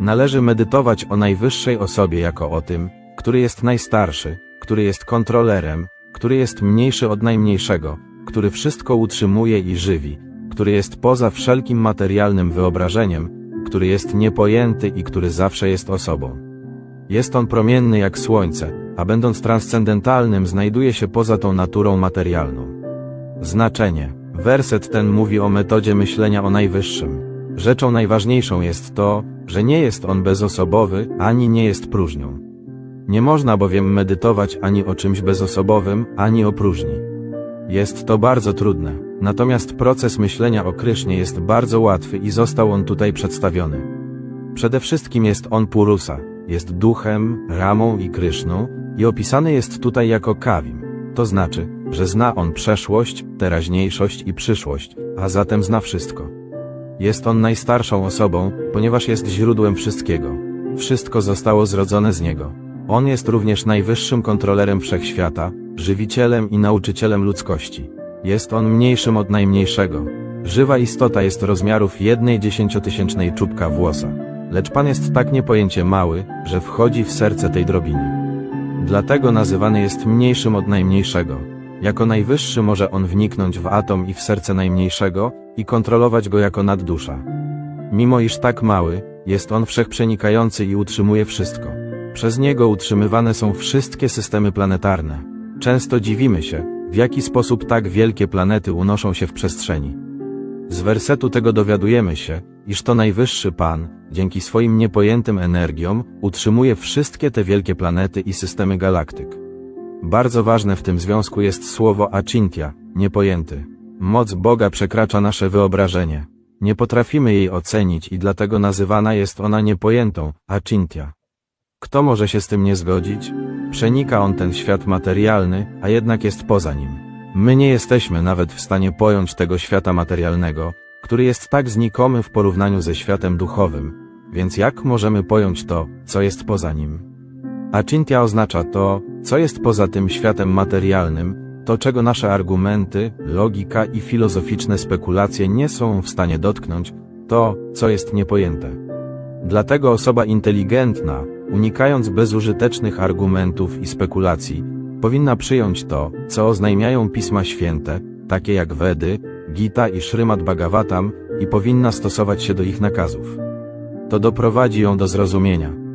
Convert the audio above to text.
Należy medytować o najwyższej osobie jako o tym, który jest najstarszy, który jest kontrolerem, który jest mniejszy od najmniejszego, który wszystko utrzymuje i żywi, który jest poza wszelkim materialnym wyobrażeniem, który jest niepojęty i który zawsze jest osobą. Jest on promienny jak słońce, a będąc transcendentalnym znajduje się poza tą naturą materialną. Znaczenie. Werset ten mówi o metodzie myślenia o najwyższym. Rzeczą najważniejszą jest to, że nie jest on bezosobowy, ani nie jest próżnią. Nie można bowiem medytować ani o czymś bezosobowym, ani o próżni. Jest to bardzo trudne, natomiast proces myślenia o Krysznie jest bardzo łatwy i został on tutaj przedstawiony. Przede wszystkim jest on Purusa, jest duchem, ramą i Kryszną i opisany jest tutaj jako Kawim. To znaczy, że zna on przeszłość, teraźniejszość i przyszłość, a zatem zna wszystko. Jest on najstarszą osobą, ponieważ jest źródłem wszystkiego. Wszystko zostało zrodzone z niego. On jest również najwyższym kontrolerem wszechświata, żywicielem i nauczycielem ludzkości. Jest on mniejszym od najmniejszego. Żywa istota jest rozmiarów jednej dziesięciotysięcznej czubka włosa. Lecz Pan jest tak niepojęcie mały, że wchodzi w serce tej drobiny. Dlatego nazywany jest mniejszym od najmniejszego. Jako najwyższy może on wniknąć w atom i w serce najmniejszego i kontrolować go jako naddusza. Mimo iż tak mały, jest on wszechprzenikający i utrzymuje wszystko. Przez niego utrzymywane są wszystkie systemy planetarne. Często dziwimy się, w jaki sposób tak wielkie planety unoszą się w przestrzeni. Z wersetu tego dowiadujemy się, iż to najwyższy Pan, dzięki swoim niepojętym energiom, utrzymuje wszystkie te wielkie planety i systemy galaktyk. Bardzo ważne w tym związku jest słowo achintya, niepojęty. Moc Boga przekracza nasze wyobrażenie. Nie potrafimy jej ocenić i dlatego nazywana jest ona niepojętą, achintya. Kto może się z tym nie zgodzić? Przenika on ten świat materialny, a jednak jest poza nim. My nie jesteśmy nawet w stanie pojąć tego świata materialnego, który jest tak znikomy w porównaniu ze światem duchowym, więc jak możemy pojąć to, co jest poza nim? Achintya oznacza to, co jest poza tym światem materialnym, to czego nasze argumenty, logika i filozoficzne spekulacje nie są w stanie dotknąć, to, co jest niepojęte. Dlatego osoba inteligentna, unikając bezużytecznych argumentów i spekulacji, powinna przyjąć to, co oznajmiają Pisma Święte, takie jak Wedy, Gita i Śrymad Bhagavatam, i powinna stosować się do ich nakazów. To doprowadzi ją do zrozumienia,